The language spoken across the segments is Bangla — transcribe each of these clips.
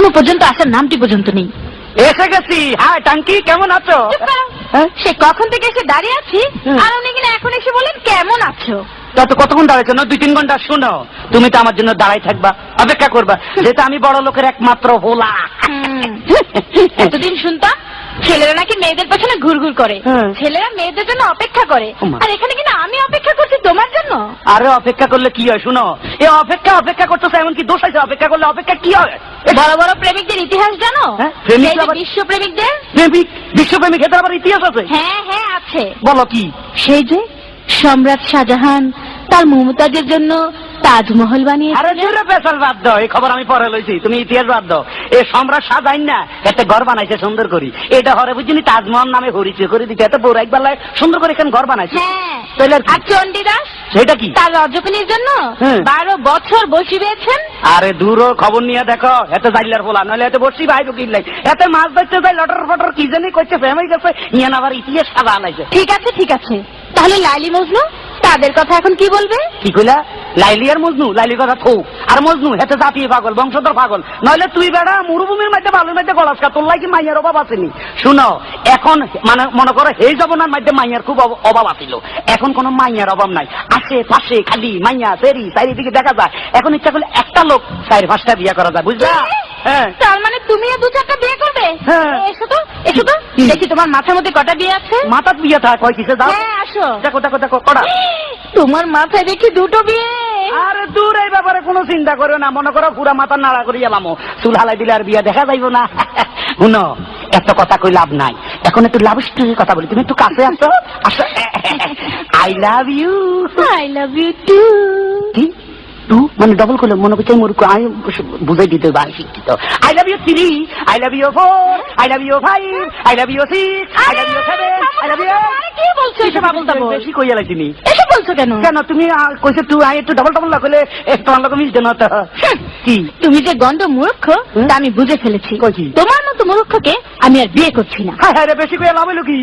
এখনও পর্যন্ত আসার নামটি পর্যন্ত নেই। এসে গেছি। হ্যাঁ টাঙ্কি কেমন আছো। হ্যাঁ? সে কখন থেকে এসে দাঁড়িয়ে আছি? আর উনি কিনা এখন এসে বলেন কেমন আছো? তত কতক্ষণ দাঁড়াইছো না দুই তিন ঘণ্টা শোনো। তুমি তো আমার জন্য দাঁড়াই থাকবা অপেক্ষা করবা। যেহেতু আমি বড় লোকের একমাত্র হোলা। এতদিন শুনতাম ছেলেরা নাকি মেয়েদের পেছনে ঘুরঘুর করে। হ্যাঁ। ছেলেরা মেয়েদের জন্য অপেক্ষা করে। ওমা। আর এখানে কিনা আমি অপেক্ষা করছি তোমার জন্য? আরে অপেক্ষা করলে কি হয় শুনো? এ অপেক্ষা অপেক্ষা করতেছে এমন কি দোষ আছে। অপেক্ষা করলে অপেক্ষা কি হয়? এ বড় বড় প্রেমিকদের ইতিহাস জানো? হ্যাঁ, প্রেমিকরা এই যে আবার- বিশ্ব প্রেমিকদের প্রেমিক বিশ্বপ্রেমিক এদের আবার ইতিহাস আছে? হ্যাঁ হ্যাঁ আছে। বলো কি? সেই যে সম্রাট শাহজাহান তার মমতাজের জন্য তাজমহল বানিয়ে আরে জোরে পেশাল বাদ দাও এই খবর আমি পরে লইছি তুমি ইতিহাস বাদ দাও। এ সম্রাট সাজাইন না একটা ঘর বানাইছে সুন্দর করি। এটা হরে বুঝিনি তাজমহল নামে হরিচে করে দিতে এত বড় একবার লাই সুন্দর করে এখানে ঘর বানাইছে। হ্যাঁ। তাহলে আর? চণ্ডীদাস? সেটা কি? তার রজকিনীর জন্য? হ্যাঁ। বারো বছর বসি পেয়েছেন আরে দূর খবর নিয়ে দেখো এত জাইলার বলা নইলে এত বসি ভাই ঢুকিল নাই এত মাছ ধরতে যাই লটর ফটর কি জানি করছে ফেমাই গেছে ইয়ান আবার ইতিহাস সাজা আনাইছে ঠিক আছে ঠিক আছে। তাহলে লাইলি মজনু তাদের কথা এখন কি বলবে? কি কইলা? লাইলি আর মজনু লাইলি কথা থৌ। আর মজনু হেতে জাতীয় পাগল বংশধর পাগল। নইলে তুই বেড়া মরুভূমির মধ্যে বালুর মধ্যে গলাসকা তোর লাগি মাইয়ার অভাব আসেনি। শুনো এখন মানে মনে করো এই জবনার মধ্যে মাইয়ার খুব অভাব আছিল এখন কোনো মাইয়ার অভাব নাই। আসে পাশে খালি মাইয়া ফেরি চারিদিকে দেখা যায়। এখন ইচ্ছা করলে একটা লোক চারি পাঁচটা বিয়ে করা যায় বুঝলা? হ্যাঁ। তার মানে তুমিও দু চারটা বিয়ে করবে? হ্যাঁ। এসো তো। কি? দেখি তোমার মাথার মধ্যে কটা বিয়ে আছে? মাথার বিয়ে থাক কয় কিসে যাও। হ্যাঁ আসো। দেখো দেখো দেখো কটা তোমার মাথায় দেখি দুটো বিয়ে। আরে দূর এই ব্যাপারে কোনো চিন্তা করো না। মনে করো পুরা মাথা নাড়া করি এলামো চুল হালাই দিলে আর বিয়া দেখা যাইব না। শুনো এত কথা কই লাভ নাই। এখন একটু লাভ স্টোরির কথা বলি। তুমি একটু কাছে আসো। আসো। I love you I love you too মানে ডবল করলে মনে করছে আমি ওরকম আমি বুঝাই দিতে ভাই শিক্ষিত। I love you three I love you four I love you five I love you six I love you seven I love you কি বলছো? এসব আবল তাবল। বেশি কইয়া লাগছিনি এসব বলছো কেন? কেন তুমি কইছো আই একটু ডবল ডবল তোমার কি? যে মূর্খ তা আমি বুঝে ফেলেছি? তোমার মতো মূর্খকে আমি আর বিয়ে করছি না। হ্যাঁ হ্যাঁ বেশি কইয়া লাভ কি?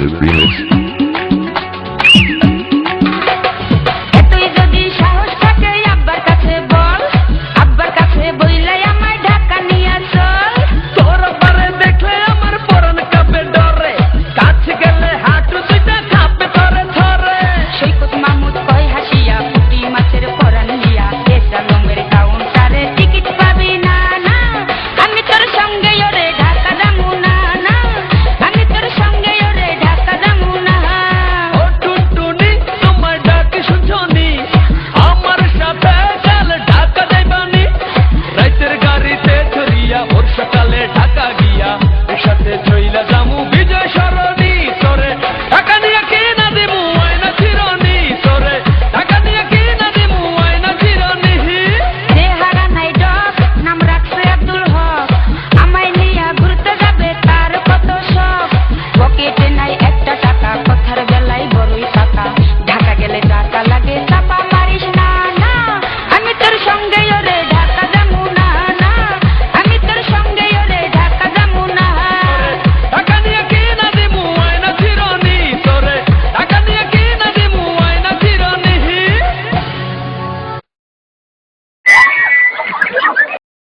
is remix.